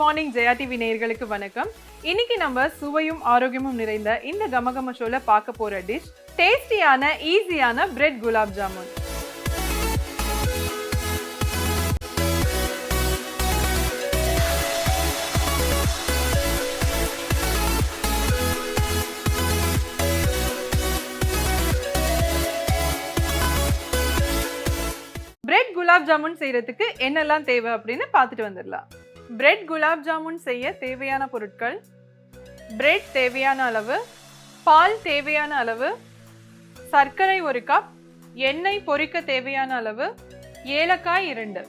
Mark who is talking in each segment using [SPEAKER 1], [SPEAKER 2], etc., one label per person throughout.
[SPEAKER 1] Morning Jaya TV நேயர்களுக்கு வணக்கம். இன்னைக்கு நம்ம சுவையும் ஆரோக்கியமும் நிறைந்த இந்த கமகம ஷோல பார்க்க போற டிஷ் டேஸ்டியான ஈஸியான பிரெட் குலாப் ஜாமுன் பிரெட் குலாப் ஜாமுன் செய்யறதுக்கு என்னெல்லாம் தேவை அப்படின்னு பார்த்துட்டு வந்துடலாம். பிரெட் குலாப் ஜாமுன் செய்ய தேவையான பொருட்கள். பிரெட் தேவையான அளவு. பால் தேவையான அளவு. சர்க்கரை ஒரு கப் எண்ணெய் பொரிக்க தேவையான அளவு. ஏலக்காய் இரண்டு.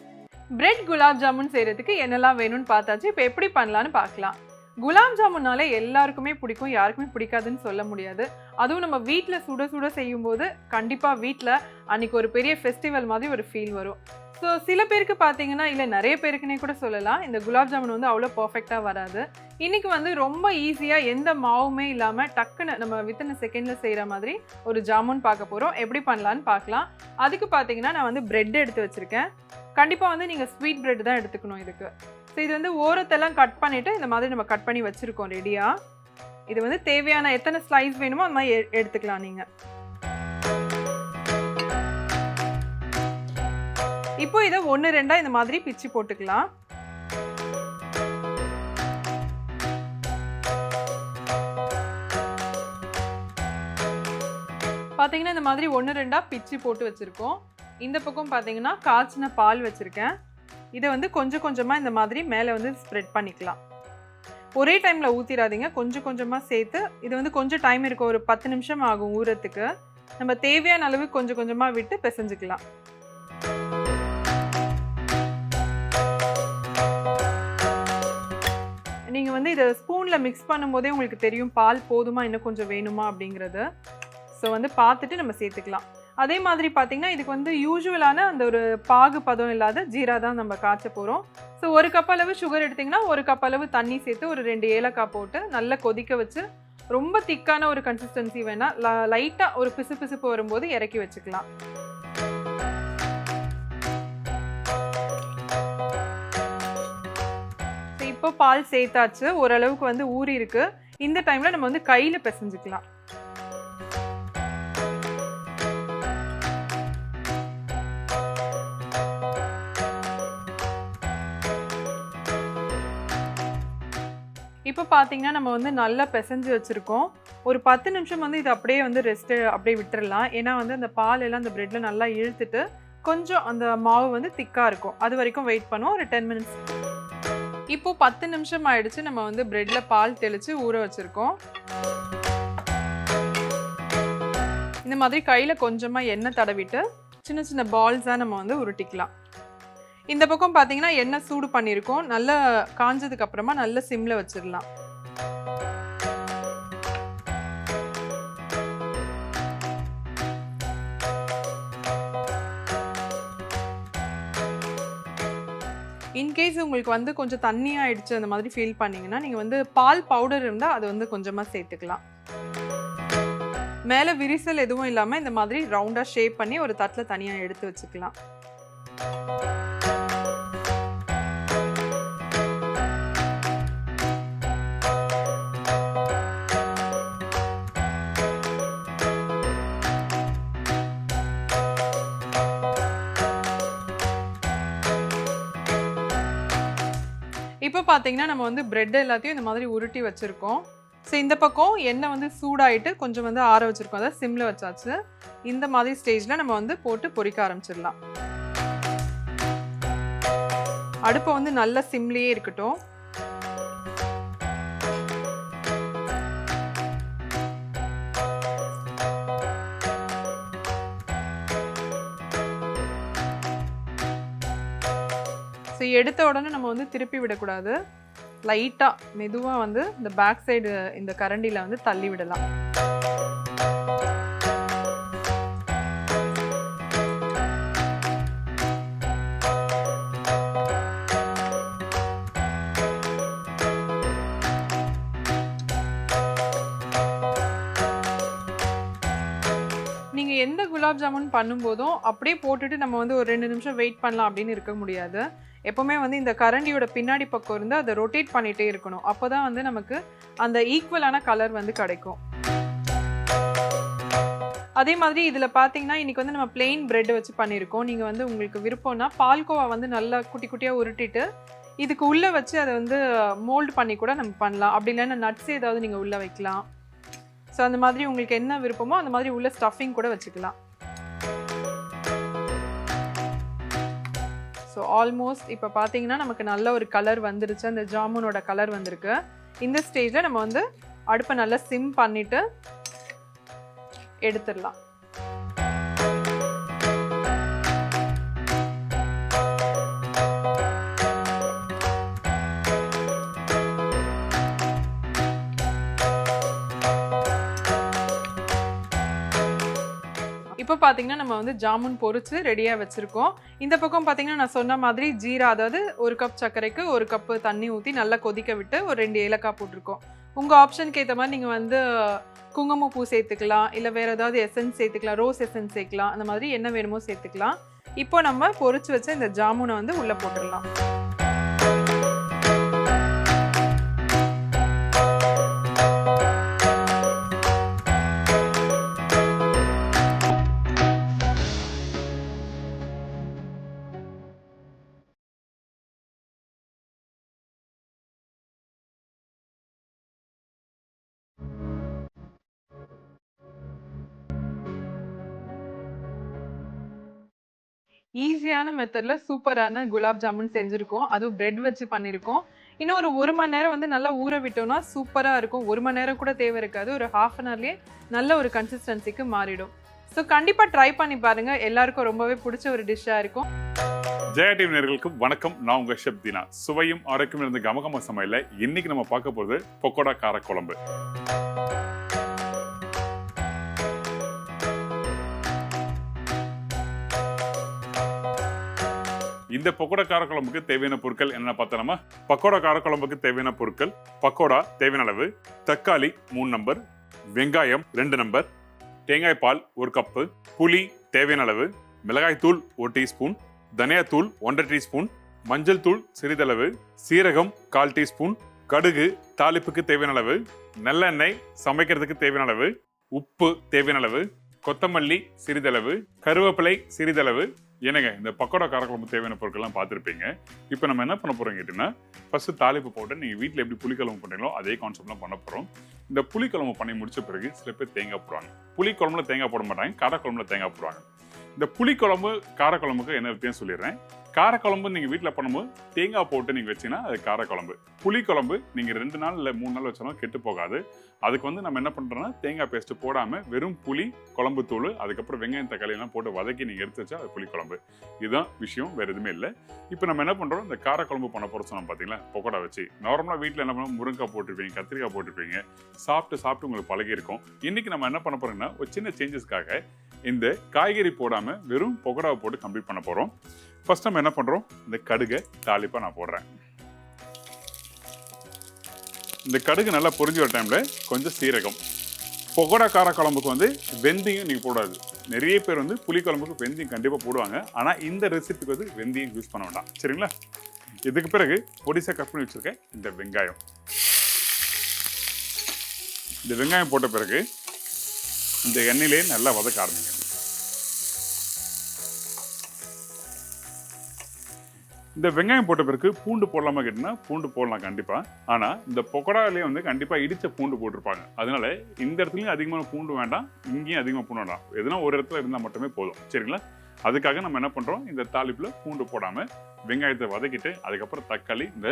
[SPEAKER 1] பிரெட் குலாப் ஜாமுன் செய்கிறதுக்கு என்னெல்லாம் வேணும்னு பார்த்தாச்சு. இப்போ எப்படி பண்ணலான்னு பார்க்கலாம். குலாப் ஜாமுன்னாலே எல்லாருக்குமே பிடிக்கும். யாருக்குமே பிடிக்காதுன்னு சொல்ல முடியாது. அதுவும் நம்ம வீட்டில் சுட சுட செய்யும்போது கண்டிப்பாக வீட்டில் அன்றைக்கி ஒரு பெரிய ஃபெஸ்டிவல் மாதிரி ஒரு ஃபீல் வரும். ஸோ சில பேருக்கு பார்த்தீங்கன்னா இல்லை நிறைய பேருக்குனே கூட சொல்லலாம் இந்த குலாப் ஜாமுன் வந்து அவ்வளோ பர்ஃபெக்டாக வராது. இன்றைக்கி வந்து ரொம்ப ஈஸியாக எந்த மாவுமே இல்லாமல் டக்குன்னு நம்ம வித்தின் செகண்டில் செய்கிற மாதிரி ஒரு ஜாமுன் பார்க்க போகிறோம் எப்படி பண்ணலான்னு பார்க்கலாம். அதுக்கு பார்த்தீங்கன்னா நான் வந்து ப்ரெட் எடுத்து வச்சுருக்கேன். கண்டிப்பாக வந்து நீங்கள் ஸ்வீட் ப்ரெட் தான் எடுத்துக்கணும் இதுக்கு. ஸோ இது வந்து ஓரத்தெல்லாம் கட் பண்ணிவிட்டு இந்த மாதிரி நம்ம கட் பண்ணி வச்சுருக்கோம் ரெடியாக இது வந்து தேவையான எத்தனை ஸ்லைஸ் வேணுமோ அந்த மாதிரி எ- எடுத்துக்கலாம் நீங்கள் இப்போ இதை ஒன்று ரெண்டா இந்த மாதிரி பிச்சு போட்டுக்கலாம். பார்த்தீங்கன்னா இந்த மாதிரி ஒன்று ரெண்டாக பிச்சு போட்டு வச்சுருக்கோம். இந்த பக்கம் பார்த்தீங்கன்னா காய்ச்சின பால் வச்சுருக்கேன். இதை வந்து கொஞ்சம் கொஞ்சமாக இந்த மாதிரி மேலே வந்து ஸ்ப்ரெட் பண்ணிக்கலாம். ஒரே டைமில் ஊற்றிடாதீங்க கொஞ்சம் கொஞ்சமாக சேர்த்து இது வந்து கொஞ்சம் டைம் இருக்கும். ஒரு பத்து நிமிஷம் ஆகும் ஊறத்துக்கு. நம்ம தேவையான அளவு கொஞ்சம் கொஞ்சமாக விட்டு பிசைஞ்சுக்கலாம். நீங்கள் வந்து இதை ஸ்பூனில் மிக்ஸ் பண்ணும்போதே உங்களுக்கு தெரியும் பால் போதுமா இன்னும் கொஞ்சம் வேணுமா அப்படிங்கிறது. ஸோ வந்து பார்த்துட்டு நம்ம சேர்த்துக்கலாம். அதே மாதிரி பார்த்தீங்கன்னா இதுக்கு வந்து யூஸ்வலான அந்த ஒரு பாகு பதம் இல்லாத ஜீரா தான் நம்ம காய்ச்ச போகிறோம் ஸோ ஒரு கப் அளவு சுகர் எடுத்திங்கன்னா ஒரு கப் அளவு தண்ணி சேர்த்து ஒரு ரெண்டு ஏலக்காய் போட்டு நல்லா கொதிக்க வச்சு ரொம்ப திக்கான ஒரு கன்சிஸ்டன்சி வேணால் லைட்டாக ஒரு பிசு பிசுப்பு வரும்போது இறக்கி வச்சுக்கலாம். இப்போ பால் சேர்த்தாச்சு ஓரளவுக்கு வந்து ஊறி இருக்கு. இந்த டைம்ல நம்ம வந்து கையில பிசைஞ்சுக்கலாம். இப்போ பார்த்தீங்கன்னா நம்ம வந்து நல்லா பிசைஞ்சு வச்சுருக்கோம். ஒரு பத்து நிமிஷம் வந்து இது அப்படியே வந்து ரெஸ்ட்டு அப்படியே விட்டுறலாம். ஏன்னா வந்து அந்த பால் எல்லாம் அந்த ப்ரெட்டில் நல்லா இழுத்துட்டு கொஞ்சம் அந்த மாவு வந்து திக்காக இருக்கும். அது வரைக்கும் வெயிட் பண்ணுவோம். ஒரு டென் மினிட்ஸ் இப்போ பத்து நிமிஷம் ஆயிடுச்சு. நம்ம வந்து பிரெட்ல பால் தெளிச்சு ஊற வச்சிருக்கோம். இந்த மாதிரி கையில கொஞ்சமா எண்ணெய் தடவிட்டு சின்ன சின்ன பால்ஸா நம்ம வந்து உருட்டிக்கலாம். இந்த பக்கம் பார்த்தீங்கன்னா எண்ணெய் சூடு பண்ணியிருக்கோம். நல்லா காஞ்சதுக்கு அப்புறமா நல்ல சிம்ல வச்சிடலாம். இன்கேஸ் உங்களுக்கு வந்து கொஞ்சம் தண்ணி ஆயிடுச்சு அந்த மாதிரி ஃபீல் பண்ணீங்கன்னா நீங்கள் வந்து பால் பவுடர் இருந்தால் அது வந்து கொஞ்சமாக சேர்த்துக்கலாம். மேலே விரிசல் எதுவும் இல்லாமல் இந்த மாதிரி ரவுண்டாக ஷேப் பண்ணி ஒரு தட்டில் தனியாக எடுத்து வச்சுக்கலாம். இப்போ பார்த்தீங்கன்னா நம்ம வந்து பிரெட் எல்லாத்தையும் இந்த மாதிரி உருட்டி வச்சுருக்கோம். ஸோ இந்த பக்கம் எண்ணெய் வந்து சூடாயிட்டு கொஞ்சம் வந்து ஆற வச்சுருக்கோம். அதாவது சிம்மில் வச்சாச்சு. இந்த மாதிரி ஸ்டேஜில் நம்ம வந்து போட்டு பொறிக்க ஆரம்பிச்சிடலாம். அடுப்பை வந்து நல்ல சிம்லேயே இருக்கட்டும். எடுத்த உடனே நம்ம வந்து திருப்பி விடக்கூடாது. லைட்டாக மெதுவாக வந்து இந்த பேக் சைடு இந்த கரண்டியில் வந்து தள்ளி விடலாம். எந்த குலாப் ஜாமுன் பண்ணும்போதும் அப்படியே போட்டுட்டு நம்ம வந்து ஒரு ரெண்டு நிமிஷம் வெயிட் பண்ணலாம் அப்படின்னு இருக்க முடியாது. எப்போவுமே வந்து இந்த கரண்டியோட பின்னாடி பக்கம் இருந்து அதை ரொட்டேட் பண்ணிகிட்டே இருக்கணும். அப்போ தான் வந்து நமக்கு அந்த ஈக்குவலான கலர் வந்து கிடைக்கும். அதே மாதிரி இதில் பார்த்தீங்கன்னா இன்றைக்கி வந்து நம்ம பிளெயின் ப்ரெட் வச்சு பண்ணியிருக்கோம். நீங்கள் வந்து உங்களுக்கு விருப்பம்னா பால்கோவா வந்து நல்லா குட்டி குட்டியாக உருட்டிட்டு இதுக்கு உள்ளே வச்சு அதை வந்து மோல்டு பண்ணி கூட நம்ம பண்ணலாம். அப்படி இல்லைன்னா நட்ஸ் ஏதாவது நீங்கள் உள்ளே வைக்கலாம். ஸோ அந்த மாதிரி உங்களுக்கு என்ன விருப்பமோ அந்த மாதிரி உள்ள ஸ்டஃபிங் கூட வச்சுக்கலாம். ஸோ ஆல்மோஸ்ட் இப்போ பார்த்தீங்கன்னா நமக்கு நல்ல ஒரு கலர் வந்துருச்சு. அந்த ஜாமுனோட கலர் வந்திருக்கு. இந்த ஸ்டேஜில் நம்ம வந்து அடுப்பை நல்லா சிம் பண்ணிவிட்டு எடுத்துடலாம். பார்த்தீங்கன்னா நம்ம வந்து ஜாமுன் பொறிச்சு ரெடியாக வச்சுருக்கோம். இந்த பக்கம் பார்த்தீங்கன்னா நான் சொன்ன மாதிரி ஜீரா அதாவது ஒரு கப் சர்க்கரைக்கு ஒரு கப்பு தண்ணி ஊற்றி நல்லா கொதிக்க விட்டு ஒரு ரெண்டு ஏலக்காய் போட்டிருக்கோம். உங்கள் ஆப்ஷனுக்கு ஏற்ற மாதிரி நீங்கள் வந்து குங்குமப்பூ சேர்த்துக்கலாம் இல்லை வேறு ஏதாவது எசன்ஸ் சேர்த்துக்கலாம் ரோஸ் எசன்ஸ் சேர்க்கலாம் அந்த மாதிரி என்ன வேணுமோ சேர்த்துக்கலாம். இப்போ நம்ம பொரிச்சு வச்ச இந்த ஜாமுனை வந்து உள்ளே போட்டுடலாம். ஈஸியான மெத்தட்ல சூப்பரான குலாப் ஜாமுன் செஞ்சுருக்கோம். அதுவும் பிரெட் வச்சு பண்ணியிருக்கோம் இன்னும் ஒரு ஒரு மணி நேரம் வந்து நல்லா ஊற விட்டோம்னா சூப்பராக இருக்கும். ஒரு மணி நேரம் கூட தேவை இருக்காது. ஒரு ஹாஃப் அன் ஹவர்லேயே நல்ல ஒரு கன்சிஸ்டன்சிக்கு மாறிடும். ஸோ கண்டிப்பாக ட்ரை பண்ணி பாருங்க. எல்லாருக்கும் ரொம்பவே பிடிச்ச ஒரு டிஷ்ஷாக இருக்கும்.
[SPEAKER 2] ஜெயா டிவி நேர்களுக்கு வணக்கம். நான் உங்கள் ஷெப் தினா சுவையும் ஆரோக்கியம் இருந்த கமகம சமையல இன்னைக்கு நம்ம பார்க்க போகிறது பொக்கோடா கார காரக்குழம்பு. இந்த பக்கோடா காரக்குழம்புக்கு தேவையான பொருட்கள் என்ன பார்த்தோம்னா பக்கோடா காரக்குழம்புக்கு தேவையான பொருட்கள் பக்கோடா தேவையான அளவு தக்காளி மூணு நம்பர் வெங்காயம் ரெண்டு நம்பர் தேங்காய் பால் ஒரு கப்பு புளி தேவையான அளவு மிளகாய் தூள் ஒரு டீஸ்பூன் தனியாத்தூள் ஒன்றரை டீஸ்பூன் மஞ்சள் தூள் சிறிதளவு சீரகம் கால் டீஸ்பூன் கடுகு தாளிப்புக்கு தேவையான அளவு நல்லெண்ணெய் சமைக்கிறதுக்கு தேவையான அளவு உப்பு தேவையான அளவு கொத்தமல்லி சிறிதளவு கருவேப்பிலை சிறிதளவு என்னங்க இந்த பக்கோடா காரக்குழம்பு தேவையான பொருட்கள்லாம் பார்த்துருப்பீங்க. இப்போ நம்ம என்ன பண்ண போகிறோம் கேட்டிங்கன்னா ஃபஸ்ட்டு தாளிப்பு போட்டு நீங்கள் வீட்டில் எப்படி புளிக்குழம்பு பண்ணுறீங்களோ அதே கான்செப்ட்லாம் பண்ண போகிறோம் இந்த புளிக்குழம்பு பண்ணி முடிச்ச பிறகு சில பேர் தேங்காய் போடுவாங்க. புளிக்குழம்புல தேங்காய் போட மாட்டாங்க காரக்குழம்புல தேங்காய் போடுவாங்க. இந்த புளிக்குழம்பு காரக்குழம்புக்கு என்ன வித்தியாசம் சொல்லிடுறேன். காரக்குழம்பு நீங்கள் வீட்டில் பண்ணும்போது தேங்காய் போட்டு நீங்கள் வச்சீங்கன்னா அது காரக்குழம்பு. புளிக்குழம்பு நீங்கள் ரெண்டு நாள் இல்லை மூணு நாள் வச்சாலும் கெட்டு போகாது. அதுக்கு வந்து நம்ம என்ன பண்ணுறோன்னா தேங்காய் பேஸ்ட்டு போடாமல் வெறும் புளி குழம்பு தூள் அதுக்கப்புறம் வெங்காயம் தக்காளியெல்லாம் போட்டு வதக்கி நீங்கள் எடுத்து வச்சா அது புளிக்குழம்பு. இதுதான் விஷயம் வேறு எதுவுமே இல்லை. இப்போ நம்ம என்ன பண்ணுறோம் இந்த காரக்குழம்பு பண்ண போகிற சொன்னோம் பார்த்தீங்களா பக்கோடா வச்சு. நார்மலாக வீட்டில் என்ன பண்ணுவோம் முருங்கைக்காய் போட்டிருப்பீங்க கத்திரிக்காய் போட்டிருப்பீங்க. சாப்பிட்டு சாப்பிட்டு உங்களுக்கு பழகி இருக்கும் நம்ம என்ன பண்ண போறோம்னா ஒரு சின்ன சேஞ்சஸ்க்காக இந்த காய்கறி போடாமல் வெறும் பொகடாவை போட்டு கம்ப்ளீட் பண்ண போகிறோம் ஃபர்ஸ்ட் நம்ம என்ன பண்ணுறோம் இந்த கடுகை தாளிப்பாக நான் போடுறேன். இந்த கடுகு நல்லா பொரிஞ்சு வர டைமில் கொஞ்சம் சீரகம். கார குழம்புக்கு வந்து வெந்தயம் நீங்கள் போடாது நிறைய பேர் வந்து புளிக்குழம்புக்கு வெந்தயம் கண்டிப்பாக போடுவாங்க. ஆனால் இந்த ரெசிபிக்கு வந்து வெந்தயம் யூஸ் பண்ண வேண்டாம். சரிங்களா? இதுக்கு பிறகு பொடிசாக கட் பண்ணி வச்சுருக்கேன். இந்த வெங்காயம். இந்த வெங்காயம் போட்ட பிறகு இந்த எண்ணெயிலே நல்லா வதக்க ஆரம்பிங்க. இந்த வெங்காயம் போட்ட பிறகு பூண்டு போடலாமா கேட்டிங்கன்னா பூண்டு போடலாம் கண்டிப்பாக ஆனால் இந்த பொக்கடாவிலேயே வந்து கண்டிப்பாக இடித்த பூண்டு போட்டிருப்பாங்க. அதனால இந்த இடத்துலையும் அதிகமான பூண்டு வேண்டாம் இங்கேயும் அதிகமாக பூண்டு வேண்டாம். எதுனா ஒரு இடத்துல இருந்தால் மட்டுமே போதும். சரிங்களா? அதுக்காக நம்ம என்ன பண்ணுறோம் இந்த தாளிப்பில் பூண்டு போடாமல் வெங்காயத்தை வதக்கிட்டு அதுக்கப்புறம் தக்காளி இந்த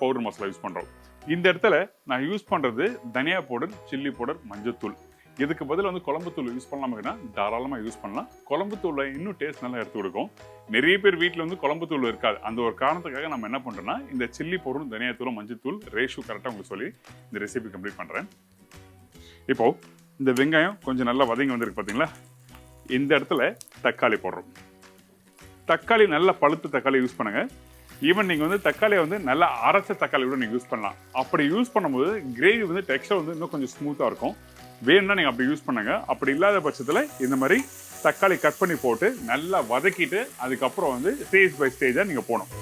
[SPEAKER 2] பவுடர் மசாலா யூஸ் பண்ணுறோம் இந்த இடத்துல நான் யூஸ் பண்ணுறது தனியா பவுடர் சில்லி பவுடர் மஞ்சத்தூள். இதுக்கு பதில் வந்து குழம்புத்தூள் யூஸ் பண்ணலாம் அப்படின்னா தாராளமாக யூஸ் பண்ணலாம். குழம்புத்தூளை இன்னும் டேஸ்ட் நல்லா எடுத்து கொடுக்கும். நிறைய பேர் வீட்டில் வந்து குழம்புத்தூள் இருக்காது. அந்த ஒரு காரணத்துக்காக நம்ம என்ன பண்ணுறோம்னா இந்த சில்லி பவுடரும் தனியாத்தூளும் மஞ்சத்தூள் ரேஷு கரெக்டாக உங்களுக்கு சொல்லி இந்த ரெசிபி கம்ப்ளீட் பண்ணுறேன் இப்போ இந்த வெங்காயம் கொஞ்சம் நல்லா வதங்கி வந்திருக்கு பார்த்தீங்களா இந்த இடத்துல தக்காளி போடுறோம். தக்காளி நல்லா பழுத்த தக்காளி யூஸ் பண்ணுங்க. ஈவன் நீங்கள் வந்து தக்காளியை வந்து நல்லா அரைச்ச தக்காளி கூட நீங்கள் யூஸ் பண்ணலாம். அப்படி யூஸ் பண்ணும்போது கிரேவி வந்து டெக்ஸ்டர் வந்து இன்னும் கொஞ்சம் ஸ்மூத்தாக இருக்கும். வேணும்னா நீங்கள் அப்படி யூஸ் பண்ணுங்க. அப்படி இல்லாத பட்சத்தில் இந்த மாதிரி தக்காளி கட் பண்ணி போட்டு நல்லா வதக்கிட்டு அதுக்கப்புறம் வந்து ஸ்டேஜ் பை ஸ்டேஜாக நீங்கள் போகணும்.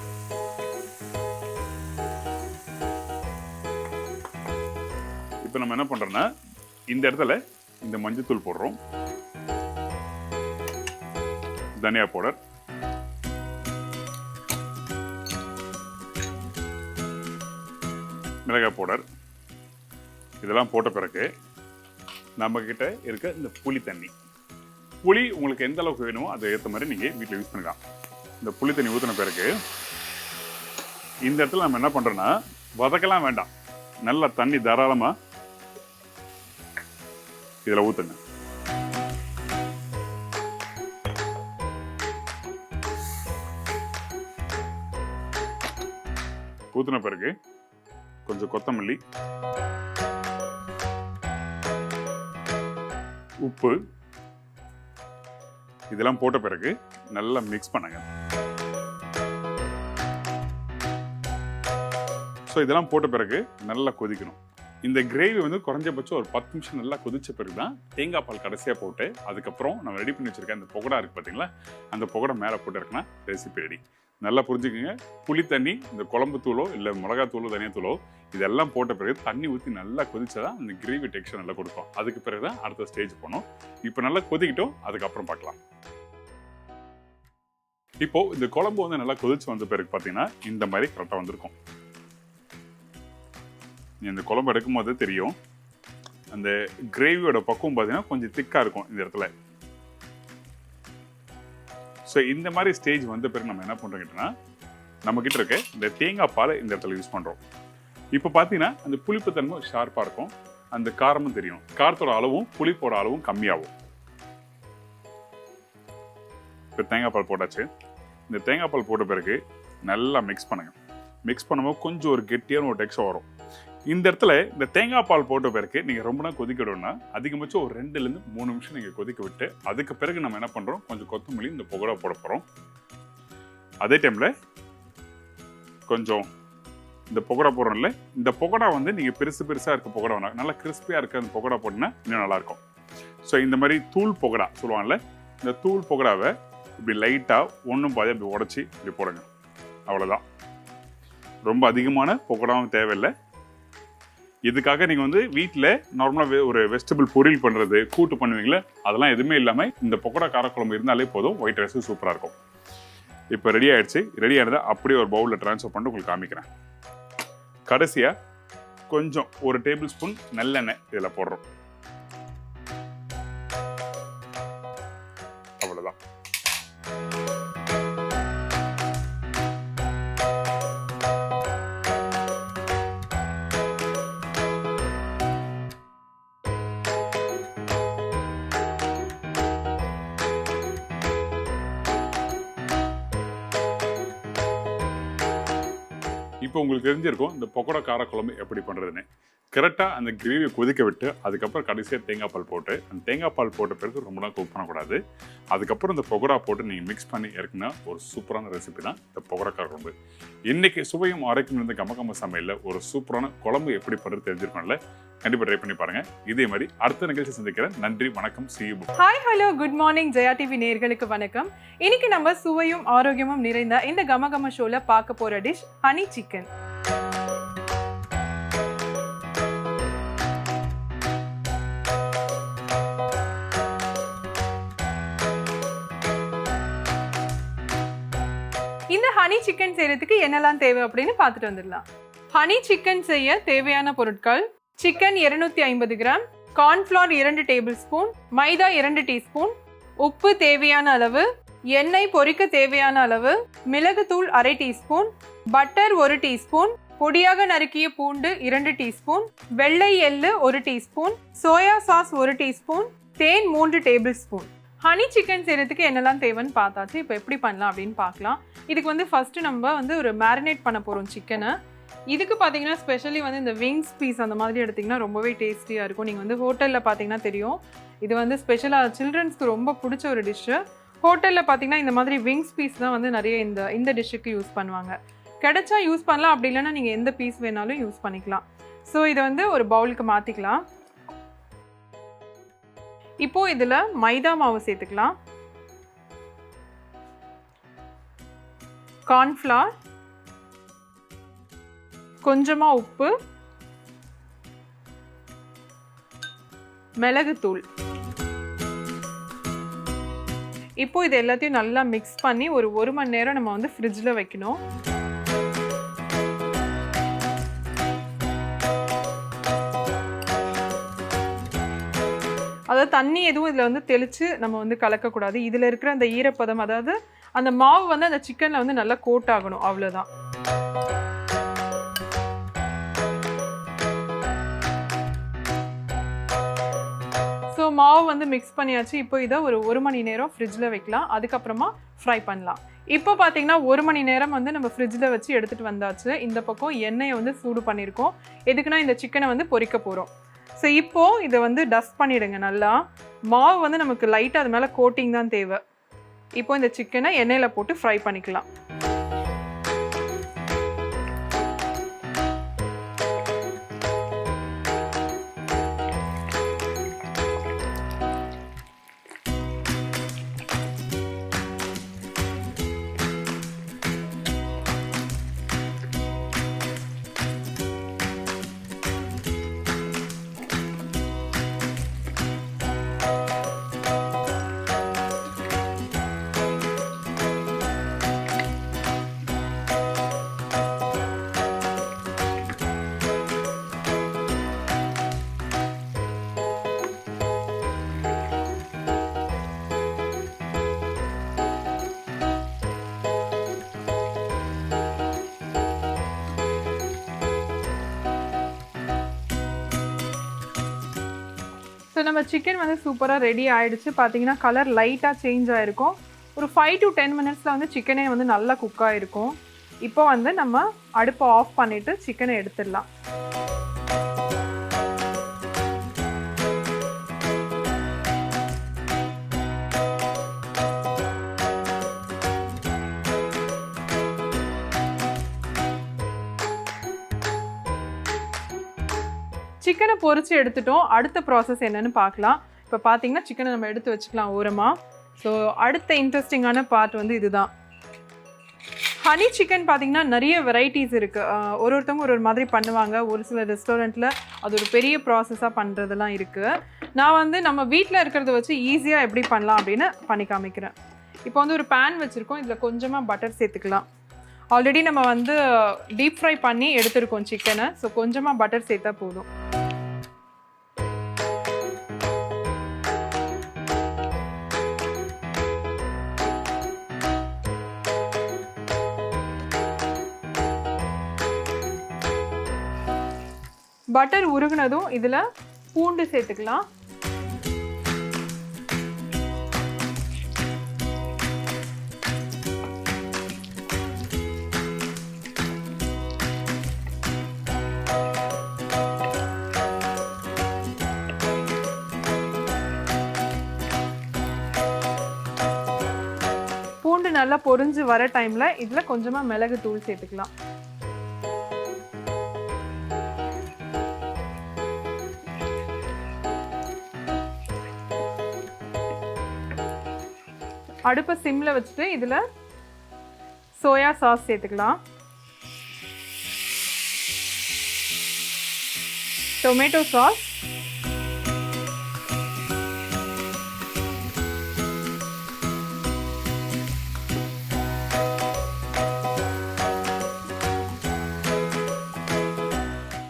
[SPEAKER 2] இப்போ நம்ம என்ன பண்ணுறோன்னா இந்த இடத்துல இந்த மஞ்சத்தூள் போடுறோம். தனியா பவுடர் மிளகாய் பவுடர் இதெல்லாம் போட்ட பிறகு நம்ம கிட்ட இருக்க இந்த புளி தண்ணி. புளி உங்களுக்கு எந்த அளவுக்கு வேணுமோ அதை ஏற்ற மாதிரி நீங்கள் வீட்டில் யூஸ் பண்ணலாம். இந்த புளி தண்ணி ஊற்றின பிறகு இந்த இடத்துல நம்ம என்ன பண்ணுறோன்னா வதக்கலாம் வேண்டாம். நல்லா தண்ணி தாராளமாக இதில் ஊற்றுங்க ஊற்றின பிறகு கொஞ்சம் கொத்தமல்லி உப்பு. இதெல்லாம் போட்ட பிறகு நல்லா மிக்ஸ் பண்ணுங்க. ஸோ இதெல்லாம் போட்ட பிறகு நல்லா கொதிக்கணும். இந்த கிரேவி வந்து குறைஞ்சபட்சம் ஒரு பத்து நிமிஷம் நல்லா கொதிச்ச பிறகு தான் தேங்காய் பால் கடைசியாக போட்டு அதுக்கப்புறம் நம்ம ரெடி பண்ணி வச்சுருக்கேன் அந்த புகடா இருக்குது பார்த்தீங்களா அந்த புகடை மேலே போட்டு இருக்குன்னா ரெசிபி ரெடி நல்லா புரிஞ்சுக்கோங்க. புளி தண்ணி இந்த குழம்பு தூளோ இல்லை மிளகாத்தூளோ தூளோ தனியா தூளோ இதெல்லாம் போட்ட பிறகு தண்ணி ஊற்றி நல்லா கொதிச்சாதான் அந்த கிரேவி டெக்ஸ்டர் நல்லா கொடுக்கும். அதுக்கு பிறகு தான் அடுத்த ஸ்டேஜ் போனோம் இப்போ நல்லா கொதிக்கிட்டோம் அதுக்கப்புறம் பார்க்கலாம். இப்போ இந்த குழம்பு வந்து நல்லா கொதிச்சு வந்த பிறகு பார்த்தீங்கன்னா இந்த மாதிரி கரெக்டாக வந்திருக்கும். இந்த குழம்பு எடுக்கும் போது தெரியும். அந்த கிரேவியோட பக்குவம் பார்த்தீங்கன்னா கொஞ்சம் திக்காக இருக்கும் இந்த இடத்துல. ஸோ இந்த மாதிரி ஸ்டேஜ் வந்த பிறகு நம்ம என்ன பண்ணுறோம் நம்ம கிட்ட இருக்க இந்த தேங்காய் பாலை இந்த இடத்துல யூஸ் பண்ணுறோம் இப்போ பார்த்தீங்கன்னா அந்த புளிப்புத்தன்மை ஷார்ப்பாக இருக்கும். அந்த காரமும் தெரியும். காரத்தோட அளவும் புளிப்போட அளவும் கம்மியாகும். இப்போ தேங்காய் பால் போட்டாச்சு. இந்த தேங்காய் பால் போட்ட பிறகு நல்லா மிக்ஸ் பண்ணுங்க. மிக்ஸ் பண்ணும்போது கொஞ்சம் ஒரு கெட்டியான ஒரு டெக்ஸ்ட் வரும். இந்த இடத்துல இந்த தேங்காய் பால் போட்ட பிறகு நீங்கள் ரொம்ப நேரம் கொதிக்க விடணும்னா அதிகபட்சம் ஒரு ரெண்டுலேருந்து மூணு நிமிஷம் நீங்கள் கொதிக்க விட்டு அதுக்கு பிறகு நம்ம என்ன பண்ணுறோம் கொஞ்சம் கொத்தமல்லி இந்த புகடா போட போகிறோம் அதே டைமில் கொஞ்சம் இந்த புகடா போடுறோம்ல இந்த புகடா வந்து நீங்கள் பெருசு பெருசாக இருக்க புகடா வேணாம். நல்லா கிறிஸ்பியாக இருக்க அந்த புகடா போட்டினா இன்னும் நல்லாயிருக்கும். ஸோ இந்த மாதிரி தூள் புகடா சொல்லுவாங்கல்ல இந்த தூள் புகடாவை இப்படி லைட்டாக ஒன்றும் பாதி அப்படி உடச்சி இப்படி போடுங்க. அவ்வளோதான் ரொம்ப அதிகமான புகடாவும் தேவையில்லை. இதுக்காக நீங்கள் வந்து வீட்டில் நார்மலாக ஒரு வெஜிடபிள் பொரியல் பண்ணுறது கூட்டு பண்ணுவீங்களே அதெல்லாம் எதுவுமே இல்லாமல் இந்த பக்கோடா காரக்குழம்பு இருந்தாலே போதும் ஒயிட் ரைஸ் சூப்பராக இருக்கும். இப்போ ரெடி ஆகிடுச்சு ரெடி ஆனதை அப்படியே ஒரு பவுலில் ட்ரான்ஸ்ஃபர் பண்ணிட்டு உங்களுக்கு காமிக்கிறேன். கடைசியாக கொஞ்சம் ஒரு டேபிள் ஸ்பூன் நல்லெண்ணெய் இதில் போடுறோம். இப்போ உங்களுக்கு தெரிஞ்சிருக்கும் இந்த பக்கோடா காரக்குழம்பு எப்படி பண்ணுறதுன்னு கரெக்டாக அந்த கிரேவியை கொதிக்க விட்டு அதுக்கப்புறம் கடைசியாக தேங்காய் பால் போட்டு அந்த தேங்காய் பால் போட்ட பிறகு ரொம்ப நாள் குக் பண்ணக்கூடாது. அதுக்கப்புறம் இந்த பொகோடா போட்டு நீங்கள் மிக்ஸ் பண்ணி இறக்குனா ஒரு சூப்பரான ரெசிபி தான் இந்த பக்கோடா காரக்குழம்பு. இன்னைக்கு சுவையும் ஆரோக்கியம் இருந்த கம சமையலில் ஒரு சூப்பரான குழம்பு எப்படி பண்ணுறது தெரிஞ்சிருக்கோம்ல. கண்டிப்பாக ட்ரை பண்ணி பாருங்க. இதே மாதிரி அடுத்த நிகழ்ச்சி சந்திக்கிறேன் நன்றி வணக்கம் see
[SPEAKER 1] hi hello good morning Jaya TV நேர்களுக்கு வணக்கம். இன்னைக்கு நம்ம சுவையும் ஆரோக்கியமும் நிறைந்த இந்த கமகம ஷோல பார்க்க போற டிஷ் ஹனி சிக்கன் இந்த ஹனி சிக்கன் செய்யறதுக்கு என்னெல்லாம் தேவை அப்படின்னு பார்த்துட்டு வந்துடலாம். ஹனி சிக்கன் செய்ய தேவையான பொருட்கள் சிக்கன் 250 ஐம்பது கிராம் கார்ன்ஃப்ளவர் இரண்டு டேபிள் ஸ்பூன் மைதா இரண்டு டீஸ்பூன் உப்பு தேவையான அளவு எண்ணெய் பொரிக்க தேவையான அளவு மிளகுத்தூள் அரை டீஸ்பூன் பட்டர் ஒரு டீஸ்பூன் பொடியாக நறுக்கிய பூண்டு இரண்டு டீஸ்பூன் வெள்ளை எள்ளு ஒரு டீஸ்பூன் சோயா சாஸ் ஒரு டீஸ்பூன் தேன் மூன்று டேபிள் ஸ்பூன் ஹனி சிக்கன் செய்யறதுக்கு என்னெல்லாம் தேவைன்னு பார்த்தாச்சு. இப்போ எப்படி பண்ணலாம் அப்படின்னு பார்க்கலாம். இதுக்கு வந்து ஃபஸ்ட்டு நம்ம வந்து ஒரு மேரினேட் பண்ண போகிறோம் சிக்கனை இதுக்கு பார்த்தீங்கன்னா ஸ்பெஷலி வந்து இந்த விங்ஸ் பீஸ் அந்த மாதிரி எடுத்திங்கன்னா ரொம்பவே டேஸ்டியாக இருக்கும். நீங்கள் வந்து ஹோட்டலில் பார்த்தீங்கன்னா தெரியும். இது வந்து ஸ்பெஷலாக சில்ட்ரன்ஸ்க்கு ரொம்ப பிடிச்ச ஒரு டிஷ்ஷு ஹோட்டலில் பார்த்தீங்கன்னா இந்த மாதிரி விங்ஸ் பீஸ் தான் வந்து நிறைய இந்த இந்த டிஷ்ஷுக்கு யூஸ் பண்ணுவாங்க. கிடைச்சா யூஸ் பண்ணலாம். அப்படி இல்லைன்னா நீங்கள் எந்த பீஸ் வேணாலும் யூஸ் பண்ணிக்கலாம். ஸோ இதை வந்து ஒரு பவுலுக்கு மாற்றிக்கலாம் இப்போது இதில் மைதா மாவு சேர்த்துக்கலாம். கார்ன்ஃப்ளார் கொஞ்சமாக உப்பு மிளகுத்தூள். இப்போ இது எல்லாத்தையும் நல்லா மிக்ஸ் பண்ணி ஒரு ஒரு மணி நேரம் நம்ம வந்து ஃப்ரிட்ஜில் வைக்கணும். அதாவது தண்ணி எதுவும் இதில் வந்து தெளித்து நம்ம வந்து கலக்கக்கூடாது. இதில் இருக்கிற அந்த ஈரப்பதம் அதாவது அந்த மாவு வந்து அந்த சிக்கனில் வந்து நல்லா கோட் ஆகணும் அவ்வளோதான் மாவு வந்து மிக்ஸ் பண்ணியாச்சு. இப்போ இதை ஒரு ஒரு மணி நேரம் ஃப்ரிட்ஜில் வைக்கலாம். அதுக்கப்புறமா ஃப்ரை பண்ணலாம். இப்போ பார்த்தீங்கன்னா ஒரு மணி நேரம் வந்து நம்ம ஃப்ரிட்ஜில் வச்சு எடுத்துகிட்டு வந்தாச்சு. இந்த பக்கம் எண்ணெயை வந்து சூடு பண்ணியிருக்கோம் எதுக்குன்னா இந்த சிக்கனை வந்து பொறிக்க போகிறோம் ஸோ இப்போது இதை வந்து டஸ்ட் பண்ணிவிடுங்க நல்லா. மாவு வந்து நமக்கு லைட்டாக அது மேலே கோட்டிங் தான் தேவை. இப்போ இந்த சிக்கனை எண்ணெயில் போட்டு ஃப்ரை பண்ணிக்கலாம். நம்ம சிக்கன் வந்து சூப்பராக ரெடி ஆகிடுச்சு பார்த்தீங்கன்னா கலர் லைட்டாக சேஞ்ச் ஆகிருக்கும் ஒரு ஃபைவ் டு டென் மினிட்ஸில் வந்து சிக்கனே வந்து நல்லா குக் ஆகிருக்கும் இப்போ வந்து நம்ம அடுப்பை ஆஃப் பண்ணிவிட்டு சிக்கனை எடுத்துடலாம். சிக்கனை பொறிச்சு எடுத்துட்டோம். அடுத்த ப்ராசஸ் என்னன்னு பார்க்கலாம். இப்போ பார்த்தீங்கன்னா சிக்கனை நம்ம எடுத்து வச்சுக்கலாம் ஓரமாக ஸோ அடுத்த இன்ட்ரெஸ்டிங்கான பார்ட் வந்து இதுதான். ஹனி சிக்கன் பார்த்தீங்கன்னா நிறைய வெரைட்டிஸ் இருக்குது ஒரு ஒருத்தவங்க ஒரு ஒரு மாதிரி பண்ணுவாங்க. ஒரு சில ரெஸ்டாரண்ட்டில் அது ஒரு பெரிய ப்ராசஸாக பண்ணுறதெல்லாம் இருக்குது நான் வந்து நம்ம வீட்டில் இருக்கிறத வச்சு ஈஸியாக எப்படி பண்ணலாம் அப்படின்னு பண்ணி காமிக்கிறேன். இப்போ வந்து ஒரு பேன் வச்சுருக்கோம். இதில் கொஞ்சமாக பட்டர் சேர்த்துக்கலாம். ஆல்ரெடி நம்ம வந்து டீப் ஃப்ரை பண்ணி எடுத்திருக்கோம் சிக்கனை ஸோ கொஞ்சமாக பட்டர் சேர்த்தா போதும். பட்டர் உருகுனதும் இதில் பூண்டு சேர்த்துக்கலாம். பூண்டு நல்லா பொரிஞ்சு வர டைமில் இதில் கொஞ்சமாக மிளகு தூள் சேர்த்துக்கலாம். அடுப்பை சிம்மில் வச்சுட்டு இதில் சோயா சாஸ் சேர்த்துக்கலாம். Tomato sauce.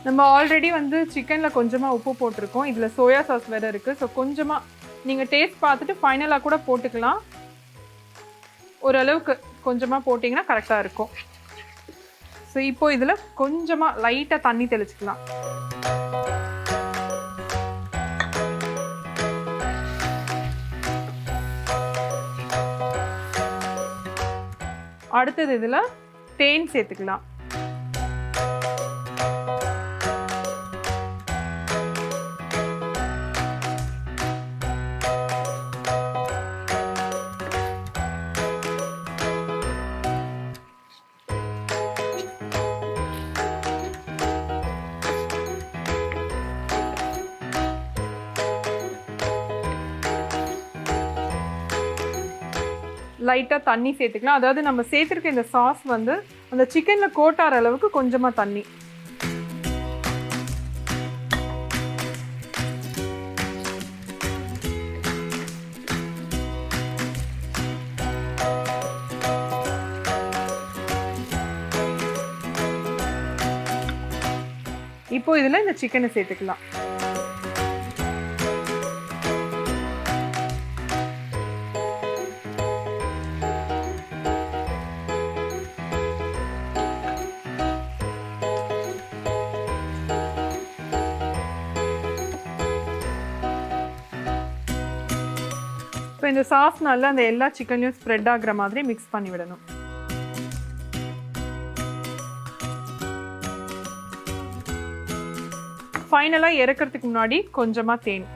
[SPEAKER 1] நம்ம ஆல்ரெடி வந்து சிக்கனில் கொஞ்சமாக உப்பு போட்டிருக்கோம். இதில் சோயா சாஸ் வேறு இருக்குது ஸோ கொஞ்சமாக நீங்கள் டேஸ்ட் பார்த்துட்டு ஃபைனலாக கூட போட்டுக்கலாம். ஓரளவுக்கு கொஞ்சமாக போட்டிங்கன்னா கரெக்டாக இருக்கும். ஸோ இப்போ இதில் கொஞ்சமாக லைட்டாக தண்ணி தெளிச்சுக்கலாம். அடுத்தது இதில் தேன் சேர்த்துக்கலாம். லைட்டாக தண்ணி சேர்த்துக்கலாம். அதாவது நம்ம சேர்த்துருக்க இந்த சாஸ் வந்து அந்த சிக்கனில் கோட்டார அளவுக்கு கொஞ்சமாக தண்ணி. இப்போ இதில் இந்த சிக்கனை சேர்த்துக்கலாம். கொஞ்சம் இந்த நல்லா அந்த எல்லா சிக்கன்லையும் ஸ்ப்ரெட் ஆகுற மாதிரி மிக்ஸ் பண்ணி விடணும். ஃபைனலாக இறக்கிறதுக்கு முன்னாடி கொஞ்சமாக தேன்.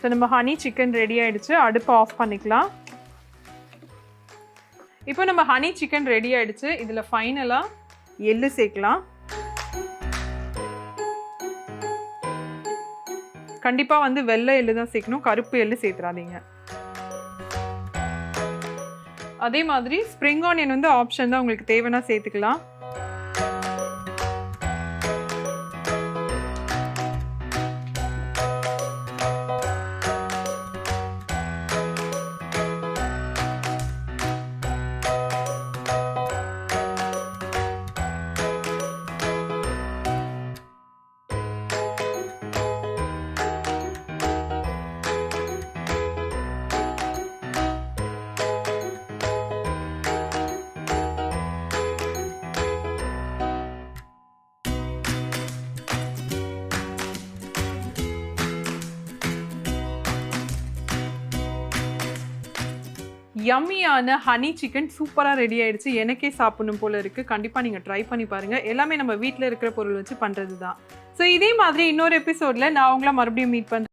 [SPEAKER 1] ஸோ நம்ம ஹனி சிக்கன் ரெடி ஆயிடுச்சு. அடுப்பை ஆஃப் பண்ணிக்கலாம். இப்போ நம்ம ஹனி சிக்கன் ரெடி ஆயிடுச்சு. இதில் ஃபைனலாக எள்ளு சேர்க்கலாம். கண்டிப்பாக வந்து வெள்ளை எள்ளு தான் சேர்க்கணும். கருப்பு எள்ளு சேர்த்துறாதீங்க. அதே மாதிரி ஸ்ப்ரிங் ஆனியன் வந்து ஆப்ஷன் தான். உங்களுக்கு தேவைன்னா சேர்த்துக்கலாம். யம்மியான ஹனி சிக்கன் சூப்பராக ரெடி ஆயிடுச்சு. எனக்கே சாப்பிடணும் போல இருக்கு. கண்டிப்பாக நீங்கள் ட்ரை பண்ணி பாருங்க. எல்லாமே நம்ம வீட்டில் இருக்கிற பொருள் வச்சு பண்ணுறது தான் ஸோ இதே மாதிரி இன்னொரு எபிசோடில் நான் உங்களை மறுபடியும் மீட் பண்ணுறேன்